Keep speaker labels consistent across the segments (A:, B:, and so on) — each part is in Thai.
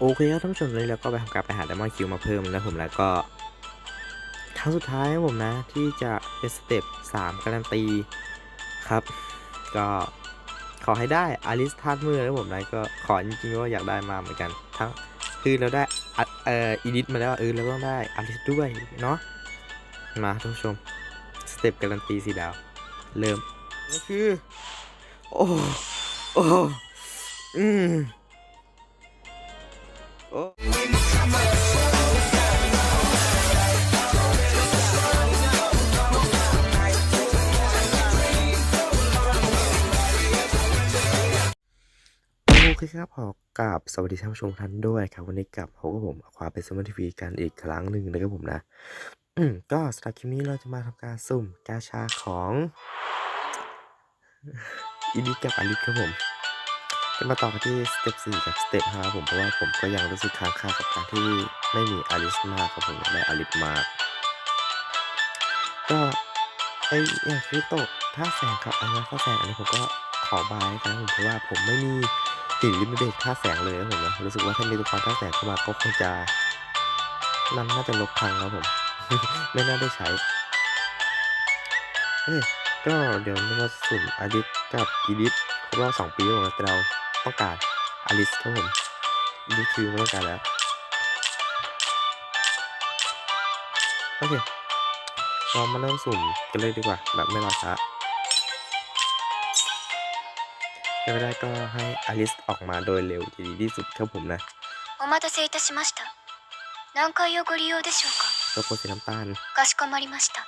A: โอเคครับท่านผู้ชมเลยแล้วก็ไปทำการไปหาไดมอนด์คิวมาเพิ่มแล้วผมแล้วก็ครั้งสุดท้ายผมนะ ที่จะเป็นสเต็ป3การันตีครับ ก็ขอให้ได้อาริสทาดมือแล้วผมนะก็ขอจริงๆว่าอยากได้มาเหมือนกัน ทั้งคือเราได้อะเอ่ออีดิทมาแล้วเออเราต้องได้อาริสด้วยเนาะมาท่านผู้ชมสเต็ปการันตีสีดาว เริ่มก็คือ โอ้โอ้อืม โอเคครับขอกราบสวัสดีท่านผู้ชมท่านด้วยครับ วันนี้กลับพบกับผมความเป็นสมาร์ททีวีกันอีกครั้งหนึ่งนะครับผมนะก็สำหรับคลิปนี้เราจะมาทำการสุ่มกาชาของอินดิกับอลิสครับผม จะมาต่อกันที่สเต็ป4กับสเต็ป5ผมเพราะว่าผมก็ยังรู้สึกค้างคากับการที่ไม่มีอลิสมากครับผมอยากได้อลิสมากก็ไออย่างคริโตะท่าแสงกับไอ้ท่าแสงอันนี้ผมก็ขอบายนครับผมเพราะว่าผมไม่มีหินลิมิเบรกท่าแสงเลยครับผมนะรู้สึกว่าถ้ามีตัวละครท่าแสงเข้ามาก็คงจะมันน่าจะลบพังครับผม ไม่น่าได้ใช้เอ้ก็เดี๋ยวมาสุ่มอลิสกับอีดิสครบรอบสองปีแล้วนะแต่เรา ต้องการอลิสครับผมอีดิสคิวไม่ต้องการแล้วโอเค เรามาเริ่มสุ่มกันเลยดีกว่า แบบไม่รอช้าถ้าไม่ได้ก็ให้อลิสออกมาโดยเร็วจะดีที่สุดครับผมนะ
B: お待たせいたしました何回をご利用でしょうか
A: ตัวโปรสีน้ำตาล
B: かしこまりました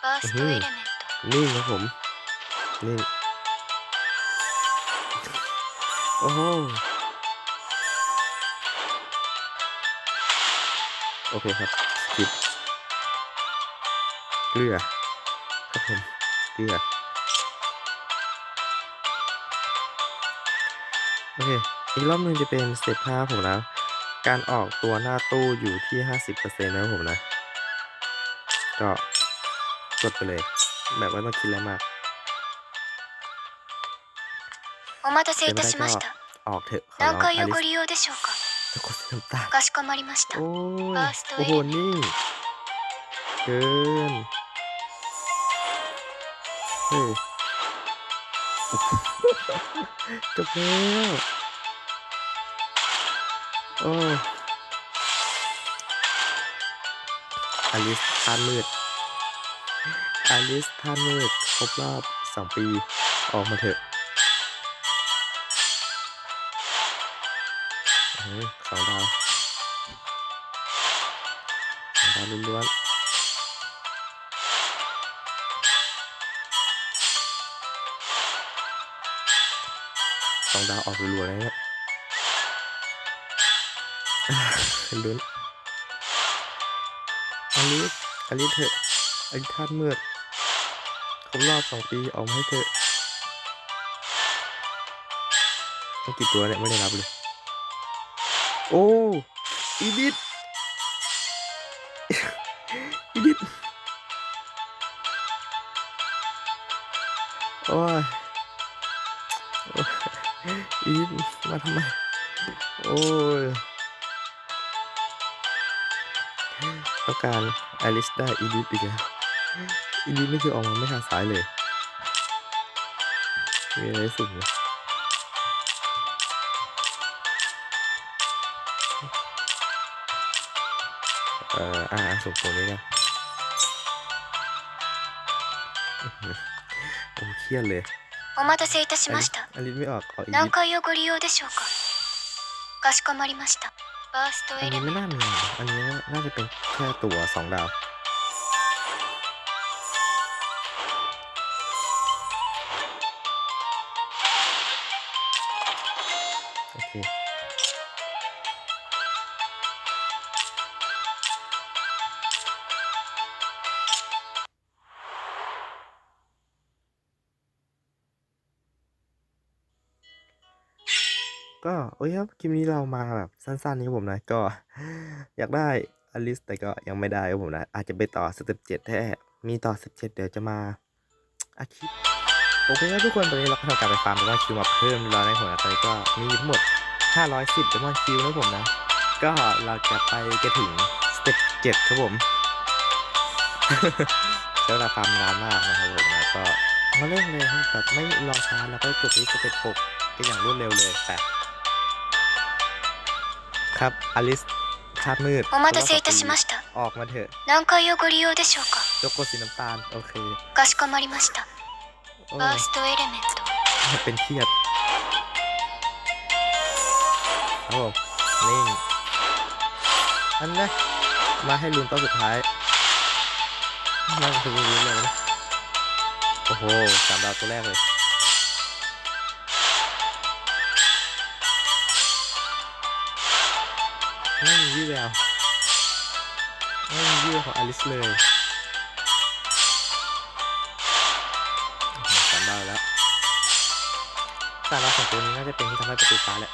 B: ファーストエレメント
A: นิ่งครับผม นิ่ โอ้โหโอเคครับสกิปเกลือ ครับผม เกลือ โอเค อีกรอบหนึงจะเป็นสเต็ปห้าผมนะ การออกตัวหน้าตู้อยู่ที่ 50%นะครับผมนะ ก็กดไปเลย แบบไม่ต้องคิดอะไรมาก
B: お待たせいたしました
A: ออกเถอะขอร้องอลิสทุกคนถูกตาโอ้ยโอ้โหนี่เกินเฮ้ยจบแล้วโอ้อลิสท่านมืดอลิสท่านมืดครบรอบสองปี ออกมาเถอะ อื้อหือสองดาวสองดาวล้วนๆสองดาวออกรัวๆเลยเนี่ยลุ้นอลิสอลิสเถอะอลิสท่านมืดครบรอบสองปีออกมาให้เถอะต้องกี่ตัวเนี่ยไม่ได้นับเลย โอ้อีดิทอีดิทโอ้ยโอ้ยอีดิทมาทำไม โอ้ยต้องการอลิสได้อีดิทอีกแล้วอีดิทนี่คือออกมาไม่ทางซ้ายเลยมีอะไรสุดเลย เอ่ออ่าส่งตัวนี้กันอื้อหือโอ้เครียดเลย
B: お待たせいたしました
A: อลิสไม่ออกขออีดิ
B: 何
A: ท
B: 回をご利用でしょうかかしこまりましたファースト
A: อัน
B: エレ
A: นี้
B: メ
A: ไม่
B: ン
A: น่ามีนะอันนี้น่าจะเป็นแค่ตัวสองดาว ก็โอเคครับคลิปนี้เรามาแบบสั้นๆนี้ครับผมนะก็อยากได้อลิสแต่ก็ยังไม่ได้ครับผมนะ อาจจะไปต่อสเต็ปเจ็ดแท้มีต่อสิบเจ็ดเดี๋ยวจะมาอาคลิปโอเคครับทุกคนตอนนี้เราก็ทำการไปฟาร์มแต่ว่าคิวมาเพิ่มเรียบร้อยในหัวนะตอนนี้ก็มีทั้งหมด 510 Demon Q นะผมนะ ก็เราจะไปกันถึงสเต็ป7ครับผมใช้เวลาฟาร์มนานมากนะครับผมนะก็มาเล่นเลยครับแบบไม่รอช้าแล้วก็จบที่สเต็ป6กันอย่างรวดเร็วเลยไป ครับอลิสธาตุมืด
B: お待たせいたしました
A: ออกมาเถอะ
B: 何回をご利用でしょうか
A: โจโกสีน้ำตาล โอเค
B: かしこまりました
A: โอ้
B: ファーストエレメント
A: เป็นเครียดครับผมนิ่งอันนะมาให้ลุ้นตอนสุดท้ายนั่งคือลุ้นเลยนะโอ้โหสามดาวตัวแรกเลย วี่แววไม่มีวี่แววของอลิสเลยอื้อหือสามดาวแล้วสามดาวของตัวนี้น่าจะเป็นที่ทำให้ประตูฟ้าแหละ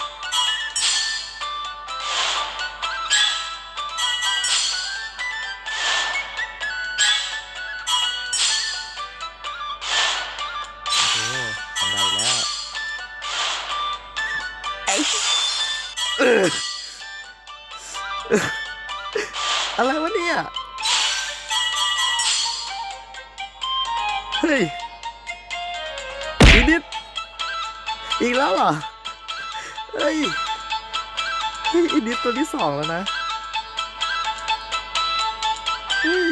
A: ฮ้ยอีนิด อีกแล้วเหรอ เฮ้ย เฮ้ยอีนิดตัวที่สองแล้วนะ เฮ้ย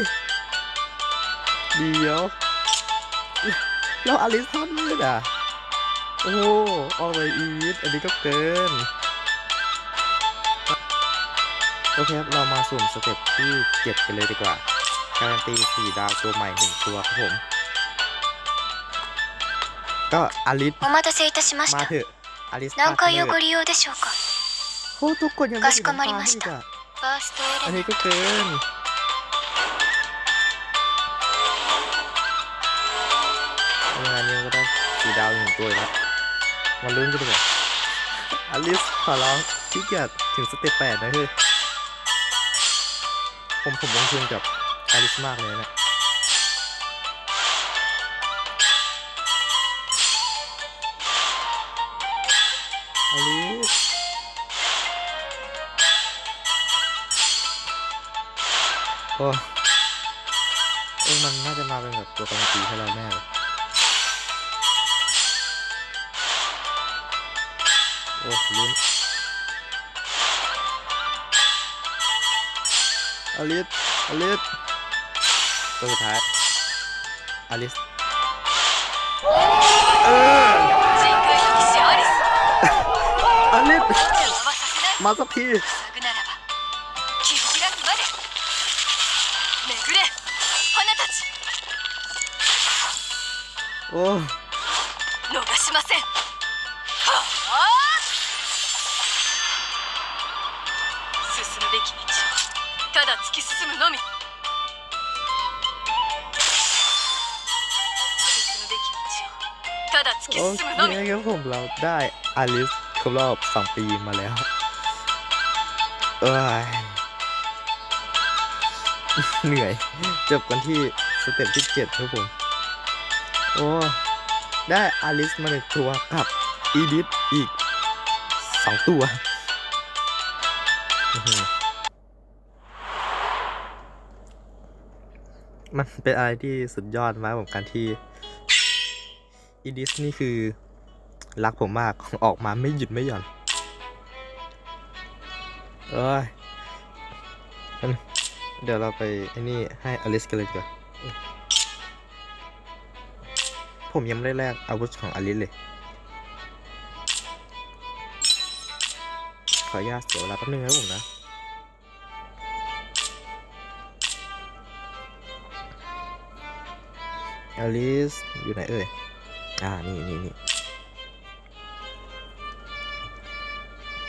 A: เดี๋ยวแล้วอลิสทอดมืดอะ โอ้ออกไปอีนิด อันนี้ก็เกิน โอเคครับ เรามาสุ่มสเต็ปที่เจ็ดกันเลยดีกว่าการันตีสี่ดาวตัวใหม่หนึ่งตัวครับผม ก็อลิส
B: お待たせいたしまし
A: มา
B: た
A: เถอะอลิส
B: 何回を
A: พา
B: ご
A: เถอะ
B: 利用でしょうか
A: โอ้ทุกคนยังไม่ถึง
B: かしこまりました
A: น้ำตาลอีกอะ
B: ファーストエ
A: อัน
B: レメン
A: นี้ก็เกินงานนี้ก็ได้สี่ดาวหนึ่งตัวอีกแล้วมาลุ้นกันดีกว่าอลิสขอร้องที่เกียจถึงสเต็ปแปดนะเฮ้ยผมผมลงทุนกับอลิสมากเลยนะ อลิสโอ้เองมันน่าจะมาเป็นแบบตัวการันตีให้เราแม่เลยโอ้ลุ้นอลิสอลิสตัวสุดท้ายอลิสเออ มาสักที
B: 塞ぐならば切り開くまで巡れ花たち
A: โอ้
B: 逃しませんはあ進むべき道をただ突き進むのみ進むべき道をただ突き
A: โอ
B: 進
A: เค
B: むのみ
A: ครับผมเราได้อลิสครบรอบสองปีมาแล้ว เอ้ยเหนื่อย จบกันที่สเต็ปที่เจ็ดครับผม โอ้ ได้อลิสมาหนึ่งตัวกับอีดิสอีกสองตัวมันเป็นอะไรที่สุดยอดมากผมการที่อีดิสนี่คือ รักผมมากออกมาไม่หยุดไม่หย่อน เอ้ยเดี๋ยวเราไปไอ้นี่ให้อลิสกันเลยดีกว่าผมยังไม่ได้แลกอาวุธของอลิสเลย ขออนุญาตเสียเวลาแป๊บนึงนะผมนะ อลิสอยู่ไหนเอ่ย อ่า นี่นี่นี่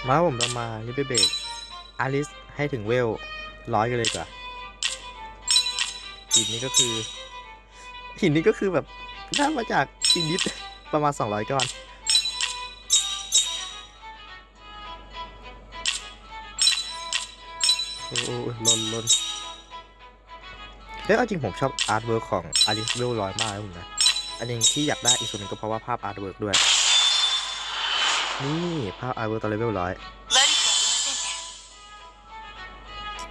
A: มาผมเรามาลิเบเบก อาลิสให้ถึงเวลร้อยกันเลยจ้ะหินนี้ก็คือ หินนี้ก็คือแบบได้มาจากอินดิสประมาณ 200 ก้อน โอ้ลนลนเฮ้ยเอาจริงผมชอบอาร์ตเวิร์กของอาลิสเวลร้อยมากเลยผมนะ อันนึงที่อยากได้อีกส่วนหนึ่งก็เพราะว่าภาพอาร์ตเวิร์กด้วย นี่ภาพอาร์ตเวิร์กตอนเลเวลร้อย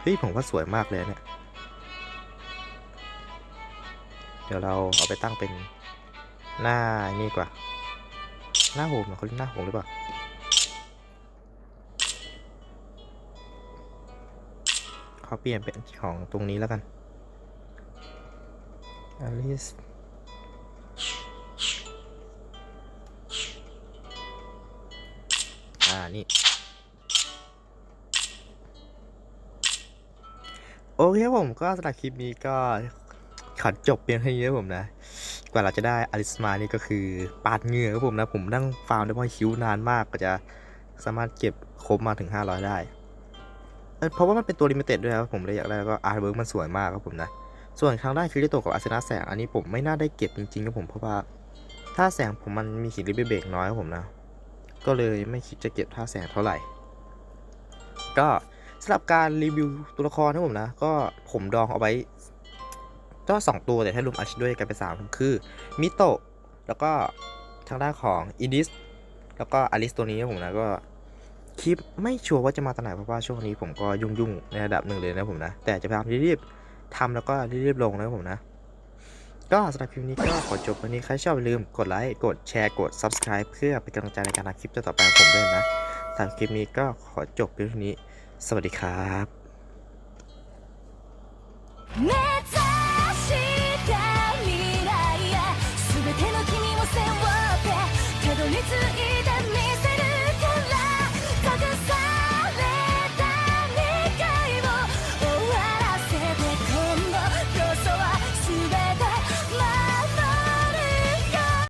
A: เฮ้ยผมว่าสวยมากเลยเนี่ย เดี๋ยวเราเอาไปตั้งเป็นหน้านี่กว่า หน้าโฮมเหรอเขาเรียกหน้าโฮมหรือเปล่า เขอเปลี่ยนเป็นของตรงนี้แล้วกันอลิสอ่า นี่ อเคครับผมก็สำหรับคลิปนี้ก็ขอจบเพียงเท่านี้ครับผมนะ กว่าเราจะได้อลิสมานี่ก็คือปาดเหงื่อครับผมนะ ผมนั่งฟาร์มได้พอคิวนานมากก็จะสามารถเก็บครบมาถึง 500 ได้เอ้เพราะว่ามันเป็นตัวลิมิเต็ดด้วยครับผมเลยอยากได้แล้วก็อาร์ตเวิร์กมันสวยมากครับผมนะ ส่วนทางด้านคิริโตะกับอาเซนาแสง อันนี้ผมไม่น่าได้เก็บจริงๆครับผมเพราะว่าท่าแสงผมมันมีขีดริบเบรกน้อยครับผมนะ ก็เลยไม่คิดจะเก็บท่าแสงเท่าไหร่ ก็ สำหรับการรีวิวตัวละครนะผมนะ ก็ผมดองเอาไว้ก็สองตัวแต่ถ้ารวมอาชิด้วยกันเป็นสามคือมิโตะแล้วก็ทางด้านของอินิสแล้วก็อลิสตัวนี้นะผมนะก็คลิปไม่ชัวร์ว่าจะมาตอนไหนเพราะว่าช่วงนี้ผมก็ยุ่งๆในระดับหนึ่งเลยนะผมนะ แต่จะพยายามรีบๆทำแล้วก็รีบๆลงนะผมนะ ก็สำหรับคลิปนี้ก็ขอจบวันนี้ใครชอบอย่าลืมกดไลค์กดแชร์กด subscribe เพื่อเป็นกำลังใจในการทำคลิปต่อไปของผมด้วยนะสำหรับคลิปนี้ก็ขอจบเพียงเท่านี้ สวัสดีครับ